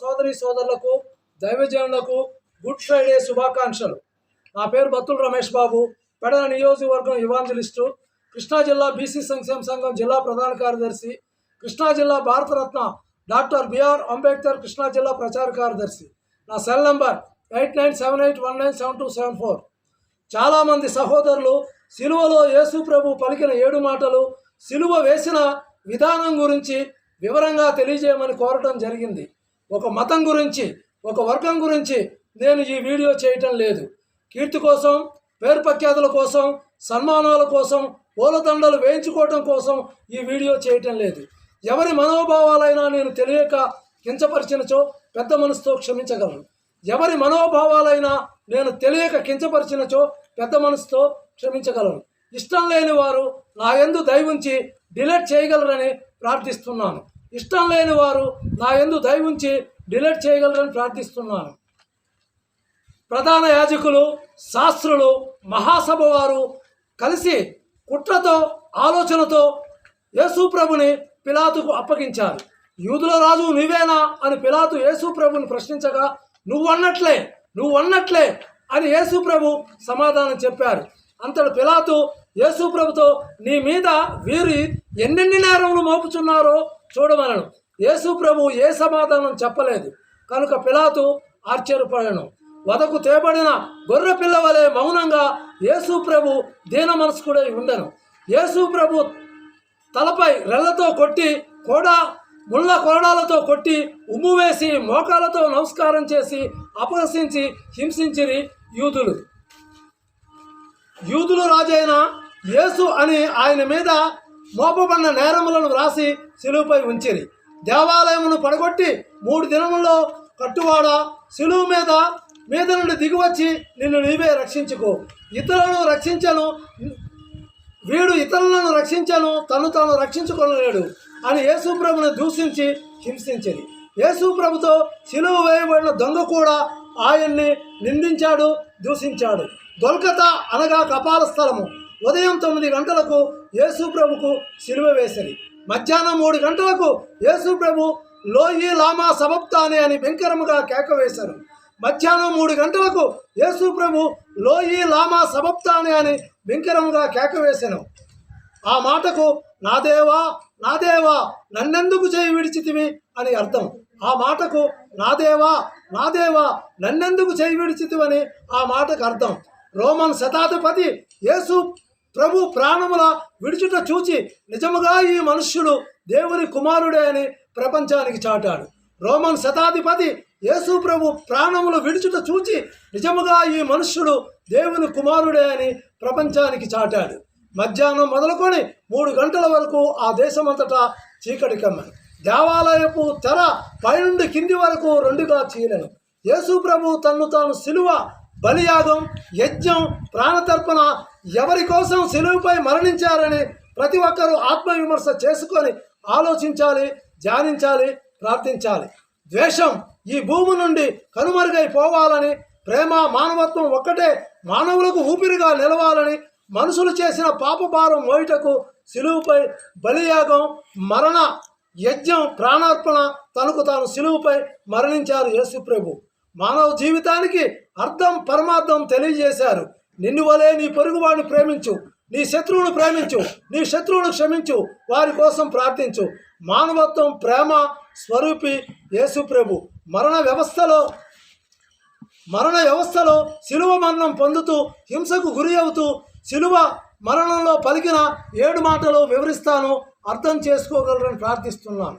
సోదరి సోదరులకు దైవజనులకు good Friday శుభాకాంక్షలు. నా పేరు బత్తుల రమేష్ బాబు. పెడల నియోజకవర్గం ఇవాంజలిస్టు. కృష్ణా జిల్లా బీసీ సంక్షేమ సంఘం జిల్లా ప్రధాన కార్యదర్శి. కృష్ణా జిల్లా భారతరత్న డాక్టర్ బిఆర్ అంబేద్కర్ కృష్ణా జిల్లా ప్రచార కార్యదర్శి. నా cell number eight nine seven eight one nine seven two seven four. చాలామంది సహోదరులు సిలువలో యేసు ప్రభు పలికిన ఏడు మాటలు సిలువ వేసిన విధానం గురించి వివరంగా తెలియజేయమని కోరటం జరిగింది. ఒక మతం గురించి ఒక వర్గం గురించి నేను ఈ వీడియో చేయటం లేదు. కీర్తి కోసం పేరు ప్రఖ్యాతుల కోసం సన్మానాల కోసం పూలదండలు వేయించుకోవటం కోసం ఈ వీడియో చేయటం లేదు. ఎవరి మనోభావాలైనా నేను తెలియక కించపరిచినచో పెద్ద మనసుతో క్షమించగలను. ఎవరి మనోభావాలైనా నేను తెలియక కించపరిచినచో పెద్ద మనసుతో క్షమించగలను. ఇష్టం లేని వారు నా ఎందు దయవుంచి డిలీట్ చేయగలరని ప్రార్థిస్తున్నాను. ఇష్టం లేని వారు నా యందు దయవుంచి డిలీట్ చేయగలరని ప్రార్థిస్తున్నాను. ప్రధాన యాజకులు శాస్త్రులు మహాసభ వారు కలిసి కుట్రతో ఆలోచనతో యేసుప్రభుని పిలాతుకు అప్పగించారు. యూదుల రాజు నువ్వేనా అని పిలాతు యేసుప్రభుని ప్రశ్నించగా నువ్వన్నట్లే నువ్వన్నట్లే అని యేసుప్రభు సమాధానం చెప్పారు. అంతటి పిలాతు యేసు ప్రభుతో నీ మీద వీరి ఎన్నెన్ని నేరములు మోపుచున్నారో చూడమనను యేసు ప్రభు ఏ సమాధానం చెప్పలేదు. కనుక పిలాతు ఆశ్చర్యపడను. వదకు తేబడిన గొర్రె పిల్ల వలె మౌనంగా యేసు ప్రభు దీన మనసుకుడై ఉండను. యేసు ప్రభు తలపై రెల్లతో కొట్టి కోడా ముళ్ళ కొరడాలతో కొట్టి ఉమ్ము వేసి మోకాలతో నమస్కారం చేసి అపహసించి హింసించిరి యూదులు. యూదులు రాజైన యేసు అని ఆయన మీద మోపబడిన నేరములను వ్రాసి సిలువుపై ఉంచిరి. దేవాలయమును పడగొట్టి మూడు దినముల్లో కట్టువాడ సిలువు మీద మీద నుండి దిగివచ్చి నిన్ను నీవే రక్షించుకో. ఇతరులను రక్షించను వీడు ఇతరులను రక్షించను తను తాను రక్షించుకోలేడు అని యేసుప్రభుని దూషించి హింసించింది యేసుప్రభుతో సిలువ వేయబడిన దొంగ కూడా ఆయన్ని నిందించాడు దూషించాడు. దొల్కత అనగా కపాల స్థలము. ఉదయం తొమ్మిది గంటలకు యేసుప్రభుకు సిలువ వేసిరి. మధ్యాహ్నం మూడు గంటలకు యేసుప్రభు లోయి లామా సబప్తానే అని భయంకరముగా కేక వేశారు. మధ్యాహ్నం మూడు గంటలకు యేసుప్రభు లోయి లామా సబప్తానే అని భయంకరముగా కేక వేశాను ఆ మాటకు నా దేవా నా దేవా నన్నెందుకు చేయి విడిచితివి? అని అర్థం. ఆ మాటకు నా దేవా నా దేవా నన్నెందుకు చేయి విడిచితివని ఆ మాటకు అర్థం. రోమన్ శతాధిపతి యేసు ప్రభు ప్రాణముల విడుచుట చూచి నిజముగా ఈ మనుష్యుడు దేవుని కుమారుడే అని ప్రపంచానికి చాటాడు. రోమన్ శతాధిపతి యేసు ప్రభు ప్రాణములు విడుచుట చూచి నిజముగా ఈ మనుష్యుడు దేవుని కుమారుడే అని ప్రపంచానికి చాటాడు. మధ్యాహ్నం మొదలుకొని మూడు గంటల వరకు ఆ దేశమంతటా చీకటి కమ్మను దేవాలయపు తెర పైనుండి కింది వరకు రెండుగా చీలను యేసు ప్రభు తన్ను తాను సిలువ బలియాగం యజ్ఞం ప్రాణతర్పణ ఎవరి కోసం సెలువుపై మరణించారని ప్రతి ఒక్కరూ ఆత్మవిమర్శ చేసుకొని ఆలోచించాలి ధ్యానించాలి ప్రార్థించాలి. ద్వేషం ఈ భూమి నుండి కనుమరుగైపోవాలని ప్రేమ మానవత్వం ఒక్కటే మానవులకు ఊపిరిగా నిలవాలని మనుషులు చేసిన పాపభారం మోయిటకు సిలువుపై బలియాగం మరణ యజ్ఞం ప్రాణార్పణ తనకు తాను సిలువుపై మరణించారు యేసుప్రభు. మానవ జీవితానికి అర్థం పరమార్థం తెలియజేశారు. నిన్ను వలే నీ పొరుగువాడిని ప్రేమించు నీ శత్రువును ప్రేమించు నీ శత్రువును క్షమించు వారి కోసం ప్రార్థించు. మానవత్వం ప్రేమ స్వరూపి యేసుప్రభు మరణ వ్యవస్థలో మరణ వ్యవస్థలో శిలువ మరణం పొందుతూ హింసకు గురి అవుతూ శిలువ మరణంలో పలికిన ఏడు మాటలు వివరిస్తాను అర్థం చేసుకోగలరని ప్రార్థిస్తున్నాను.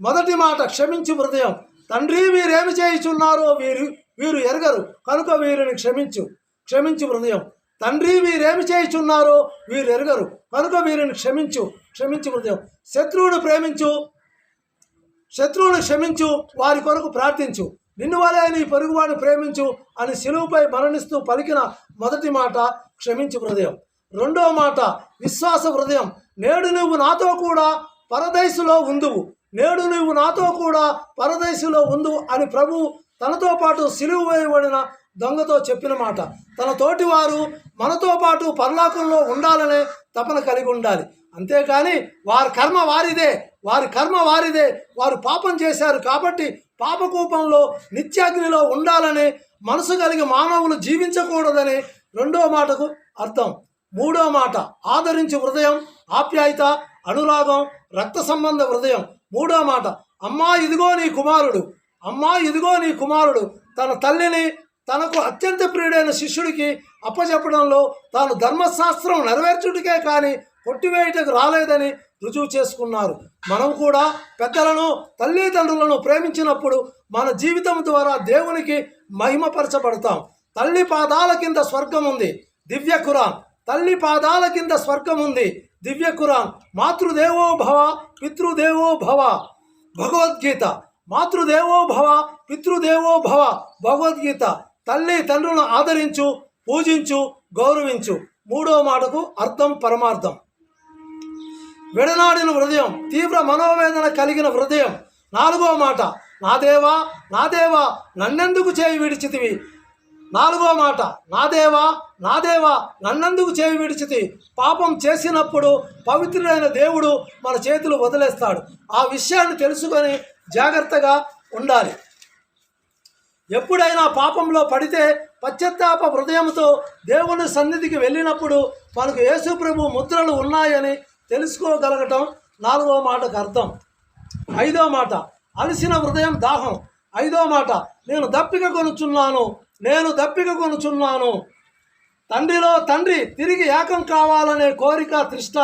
మొదటి మాట క్షమించు హృదయం. తండ్రి వీరేమి చేయుచున్నారో వీరు వీరు ఎరగరు. కనుక వీరిని క్షమించు క్షమించు హృదయం. తండ్రి వీరేమి చేయుచున్నారో వీరు ఎరగరు. కనుక వీరిని క్షమించు క్షమించు హృదయం. శత్రువును ప్రేమించు శత్రువును క్షమించు వారి కొరకు ప్రార్థించు. నిన్ను వలే నీ పొరుగువాడిని ప్రేమించు అని శిలువుపై మరణిస్తూ పలికిన మొదటి మాట క్షమించు హృదయం. రెండో మాట విశ్వాస హృదయం. నేడు నువ్వు నాతో కూడా పరదేశులో ఉందువు. నేడు నువ్వు నాతో కూడా పరదేశంలో ఉండు అని ప్రభు తనతో పాటు సిలువు వేయబడిన దొంగతో చెప్పిన మాట. తన తోటి వారు మనతో పాటు పరలోకంలో ఉండాలనే తపన కలిగి ఉండాలి. అంతేకాని వారి కర్మ వారిదే. వారి కర్మ వారిదే. వారు పాపం చేశారు కాబట్టి పాపకూపంలో నిత్యాగ్నిలో ఉండాలని మనసు కలిగి మానవులు జీవించకూడదని రెండో మాటకు అర్థం. మూడో మాట ఆదరించి హృదయం ఆప్యాయత అనురాగం రక్త సంబంధ హృదయం. మూడో మాట అమ్మా ఇదిగో నీ కుమారుడు అమ్మా ఇదిగో నీ కుమారుడు. తన తల్లిని తనకు అత్యంత ప్రియుడైన శిష్యుడికి అప్పచెప్పడంలో తాను ధర్మశాస్త్రం నెరవేర్చుడికే కానీ కొట్టివేయటకు రాలేదని రుజువు చేసుకున్నారు. మనం కూడా పెద్దలను తల్లిదండ్రులను ప్రేమించినప్పుడు మన జీవితం ద్వారా దేవునికి మహిమపరచబడతాం. తల్లి పాదాల కింద స్వర్గం ఉంది. దివ్య ఖురాన్ తల్లి పాదాల కింద స్వర్గం ఉంది. దివ్య ఖురాన్ మాతృదేవో భవ పితృదేవో భవ. భగవద్గీత మాతృదేవో భవ పితృదేవో భవ. భగవద్గీత తల్లి తండ్రులను ఆదరించు పూజించు గౌరవించు. మూడో మాటకు అర్థం పరమార్థం. విడనాడిన హృదయం తీవ్ర మనోవేదన కలిగిన హృదయం. నాలుగో మాట నా దేవా నా దేవా నన్నెందుకు చేయి విడిచితివి? నాలుగో మాట నా దేవా నా దేవా చేయి విడిచితి. పాపం చేసినప్పుడు పవిత్రుడైన దేవుడు మన చేతులు వదిలేస్తాడు. ఆ విషయాన్ని తెలుసుకొని జాగ్రత్తగా ఉండాలి. ఎప్పుడైనా పాపంలో పడితే పశ్చాత్తాప హృదయంతో దేవుని సన్నిధికి వెళ్ళినప్పుడు మనకు యేసు ప్రభు ముద్రలు ఉన్నాయని తెలుసుకోగలగటం నాలుగో మాటకు అర్థం. ఐదో మాట అలసిన హృదయం దాహం. ఐదో మాట నేను దప్పిక కొనుచున్నాను నేను దప్పిక కొనుచున్నాను. తండ్రిలో తండ్రి తిరిగి ఏకం కావాలనే కోరిక తృష్ట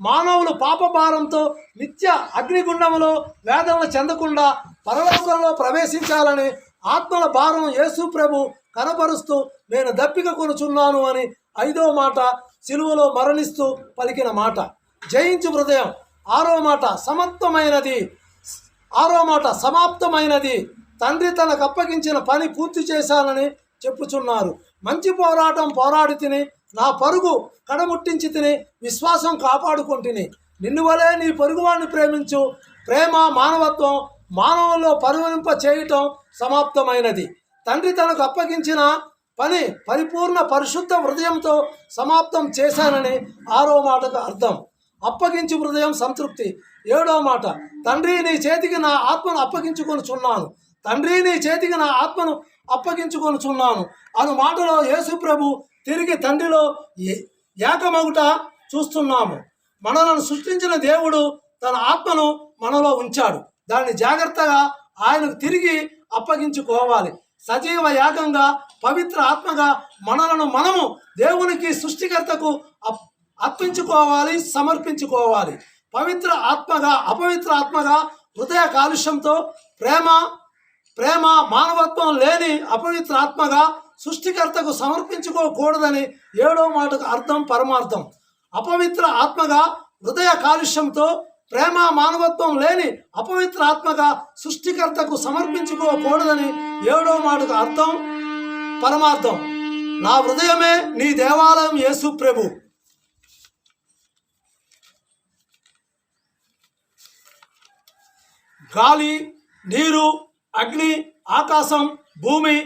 మానవులు పాపభారంతో నిత్య అగ్నిగుండంలో వేదనలు చెందకుండా పరలోకంలో ప్రవేశించాలని ఆత్మల భారం యేసు ప్రభు కనపరుస్తూ నేను దప్పిక కొనుచున్నాను అని ఐదో మాట సిలువలో మరణిస్తూ పలికిన మాట. జయించు హృదయం. ఆరో మాట సమత్వమైనది ఆరో మాట సమాప్తమైనది. తండ్రి తనకు అప్పగించిన పని పూర్తి చేశానని చెప్పుచున్నారు. మంచి పోరాటం పోరాడి తిని నా పరుగు కడముట్టించి తిని విశ్వాసం కాపాడుకుంటుని. నిన్ను వలే నీ పొరుగువాడిని ప్రేమించు. ప్రేమ మానవత్వం మానవుల్లో పరిగణింప చేయటం సమాప్తమైనది. తండ్రి తనకు అప్పగించిన పని పరిపూర్ణ పరిశుద్ధ హృదయంతో సమాప్తం చేశానని ఆరో మాటకు అర్థం. అప్పగించి హృదయం సంతృప్తి. ఏడో మాట తండ్రి నీ చేతికి నా ఆత్మను అప్పగించుకొనుచున్నాను తండ్రి నీ చేతికి నా ఆత్మను అప్పగించుకొనుచున్నాను. అను మాటలో యేసు ప్రభు తిరిగి తండ్రిలో ఏ- ఏకమగుట చూస్తున్నాము. మనలను సృష్టించిన దేవుడు తన ఆత్మను మనలో ఉంచాడు. దాన్ని జాగ్రత్తగా ఆయనకు తిరిగి అప్పగించుకోవాలి. సజీవ యాగంగా పవిత్ర ఆత్మగా మనలను మనము దేవునికి సృష్టికర్తకు అప్ అర్పించుకోవాలి సమర్పించుకోవాలి. పవిత్ర ఆత్మగా అపవిత్ర ఆత్మగా హృదయ కాలుష్యంతో ప్రేమ ప్రేమ మానవత్వం లేని అపవిత్ర ఆత్మగా సృష్టికర్తకు సమర్పించుకోకూడదని ఏడో మాటకు అర్థం పరమార్థం. అపవిత్ర ఆత్మగా హృదయ కాలుష్యంతో ప్రేమ మానవత్వం లేని అపవిత్ర ఆత్మగా సృష్టికర్తకు సమర్పించుకోకూడదని ఏడో మాటకు అర్థం పరమార్థం. నా హృదయమే నీ దేవాలయం యేసు ప్రభు. గాలి నీరు అగ్ని ఆకాశం భూమి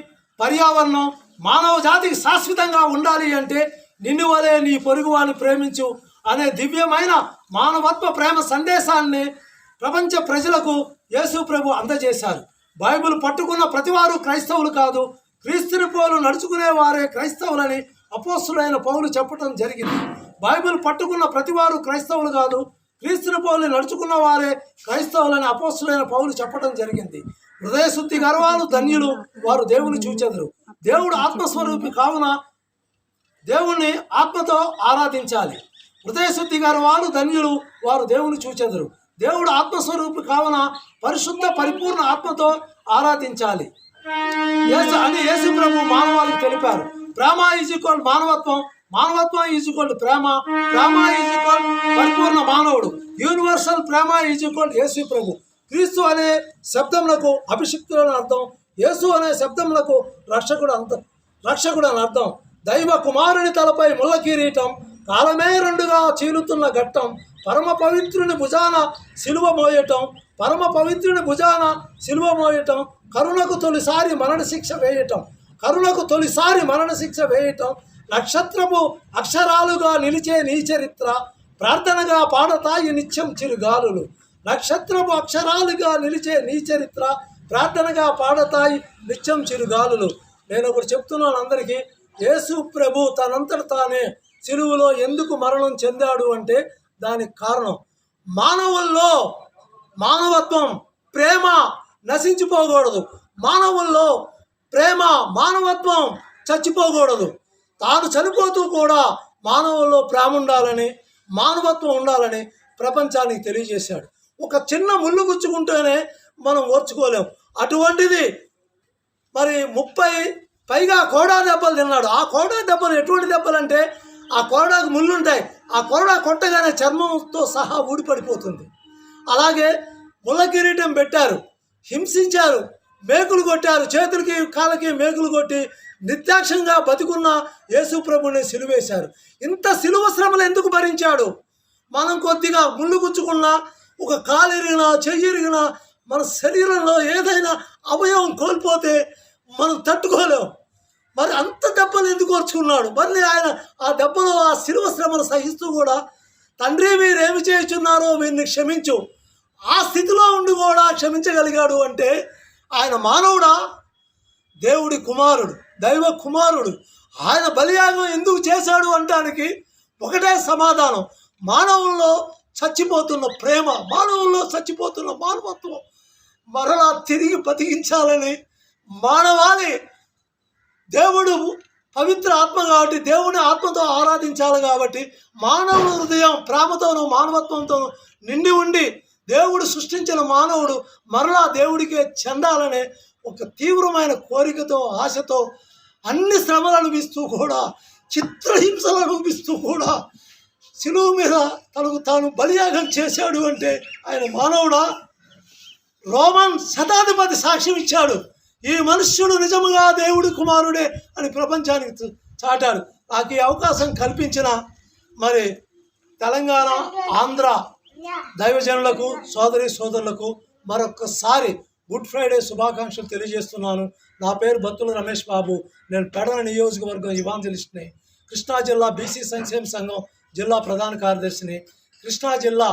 పర్యావరణం మానవ జాతికి శాశ్వతంగా ఉండాలి అంటే నిన్ను వలే నీ పొరుగువాని ప్రేమించు అనే దివ్యమైన మానవత్వ ప్రేమ సందేశాన్ని ప్రపంచ ప్రజలకు యేసు ప్రభు అందజేశారు. బైబిల్ పట్టుకున్న ప్రతివారు క్రైస్తవులు కాదు క్రీస్తుని పోలు నడుచుకునే వారే క్రైస్తవులని అపోస్తులైన పౌలు చెప్పడం జరిగింది. బైబిల్ పట్టుకున్న ప్రతివారు క్రైస్తవులు కాదు క్రీస్తుని పోలి నడుచుకున్న వారే క్రైస్తవులని అపోస్తులైన పౌలు చెప్పడం జరిగింది. హృదయ శుద్ధి గర్వాలు ధన్యులు వారు దేవుని చూచెదరు. దేవుడు ఆత్మస్వరూపి కావున దేవుణ్ణి ఆత్మతో ఆరాధించాలి. హృదయ శుద్ధి గారు వారు ధన్యులు వారు దేవుని చూచెదరు. దేవుడు ఆత్మస్వరూపి కావున పరిశుద్ధ పరిపూర్ణ ఆత్మతో ఆరాధించాలి. అని యేసు ప్రభు మానవాళికి తెలిపారు. ప్రేమ ఈజ్ ఈక్వల్ మానవత్వం మానవత్వం ఈజ్ ఈక్వల్ ప్రేమ. ప్రేమ ఈజ్ ఈక్వల్ పరిపూర్ణ మానవుడు. యూనివర్సల్ ప్రేమ ఈజ్ ఈక్వల్ యేసు ప్రభు. క్రీస్తు అనే శబ్దములకు అభిషిక్తుడు అని అర్థం. యేసు అనే శబ్దములకు రక్షకుడు అంత రక్షకుడు అని అర్థం. దైవ కుమారుని తలపై ముళ్ళ కిరీటం కాలమే రెండుగా చీలుతున్న ఘట్టం పరమ పవిత్రుని భుజాన సిలువ మోయటం పరమ పవిత్రుని భుజాన సిలువ మోయటం కరుణకు తొలిసారి మరణ శిక్ష వేయటం కరుణకు తొలిసారి మరణ శిక్ష వేయటం నక్షత్రము అక్షరాలుగా నిలిచే నీ చరిత్ర ప్రార్థనగా పాడతాయి నిత్యం చిరుగాలులు. నక్షత్రము అక్షరాలుగా నిలిచే నీ చరిత్ర ప్రార్థనగా పాడతాయి నిత్యం చిరుగాలులు. నేను ఒకటి చెప్తున్నాను అందరికీ యేసు ప్రభు తనంతట తానే సిలువలో ఎందుకు మరణం చెందాడు అంటే దానికి కారణం. మానవుల్లో మానవత్వం ప్రేమ నశించిపోకూడదు. మానవుల్లో ప్రేమ మానవత్వం చచ్చిపోకూడదు. తాను చనిపోతూ కూడా మానవుల్లో ప్రేమ ఉండాలని మానవత్వం ఉండాలని ప్రపంచానికి తెలియజేశాడు. ఒక చిన్న ముళ్ళు గుచ్చుకుంటేనే మనం ఓర్చుకోలేం. అటువంటిది మరి ముప్పై పైగా కోడా దెబ్బలు తిన్నాడు. ఆ కోడా దెబ్బలు ఎటువంటి దెబ్బలు అంటే ఆ కోడాకు ముళ్ళుంటాయి. ఆ కోడా కొట్టగానే చర్మంతో సహా ఊడిపడిపోతుంది. అలాగే ముళ్ళ కిరీటం పెట్టారు. హింసించారు. మేకులు కొట్టారు. చేతులకి కాళ్ళకి మేకులు కొట్టి నిర్దాక్షంగా బతికున్న యేసుప్రభుని సిలువేశారు. ఇంత సిలువ శ్రమలు ఎందుకు భరించాడు? మనం కొద్దిగా ముళ్ళు గుచ్చుకున్నా ఒక కాలు ఇరిగినా చెయ్యి ఇరిగినా మన శరీరంలో ఏదైనా అవయవం కోల్పోతే మనం తట్టుకోలేం. మరి అంత దెబ్బలు ఎందుకు వచ్చుకున్నాడు మళ్ళీ ఆయన ఆ దెబ్బలో ఆ శిలువ శ్రమను సహిస్తూ కూడా తండ్రి మీరేమి చేస్తున్నారో వీరిని క్షమించు. ఆ స్థితిలో ఉండి కూడా క్షమించగలిగాడు అంటే ఆయన మానవుడా? దేవుడి కుమారుడు దైవ కుమారుడు. ఆయన బలియాగం ఎందుకు చేశాడు అంటానికి ఒకటే సమాధానం. మానవుల్లో చచ్చిపోతున్న ప్రేమ మానవుల్లో చచ్చిపోతున్న మానవత్వం మరలా తిరిగి బతికించాలని మానవాళి దేవుడు పవిత్ర ఆత్మ కాబట్టి దేవుని ఆత్మతో ఆరాధించాలి కాబట్టి మానవుల హృదయం ప్రేమతోనూ మానవత్వంతోనూ నిండి ఉండి దేవుడు సృష్టించిన మానవుడు మరలా దేవుడికే చెందాలనే ఒక తీవ్రమైన కోరికతో ఆశతో అన్ని శ్రమలు అనుభవిస్తూ కూడా చిత్రహింసలు అనుభవిస్తూ కూడా శిలువు మీద తనకు తాను బలియాగం చేశాడు అంటే ఆయన మానవుడా? రోమన్ శతాధిపతి సాక్ష్యం ఇచ్చాడు. ఈ మనుష్యుడు నిజముగా దేవుడి కుమారుడే అని ప్రపంచానికి చాటాడు. నాకు ఈ అవకాశం కల్పించిన మరి తెలంగాణ ఆంధ్ర దైవజనులకు సోదరి సోదరులకు మరొక్కసారి గుడ్ ఫ్రైడే శుభాకాంక్షలు తెలియజేస్తున్నాను. నా పేరు బత్తుల రమేష్ బాబు. నేను పెడన నియోజకవర్గం ఇవాంజలిస్ట్ని. కృష్ణా జిల్లా బీసీ సంక్షేమ సంఘం జిల్లా ప్రధాన కార్యదర్శిని. కృష్ణా జిల్లా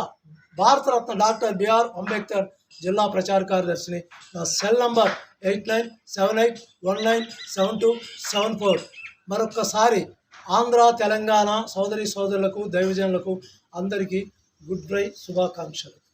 భారతరత్న డాక్టర్ బిఆర్ అంబేద్కర్ జిల్లా ప్రచార కార్యదర్శిని. నా cell number eight nine seven eight one nine seven two seven four. మరొక్కసారి ఆంధ్ర తెలంగాణ సోదరి సోదరులకు దైవజనులకు అందరికీ గుడ్ ఫ్రై శుభాకాంక్షలు.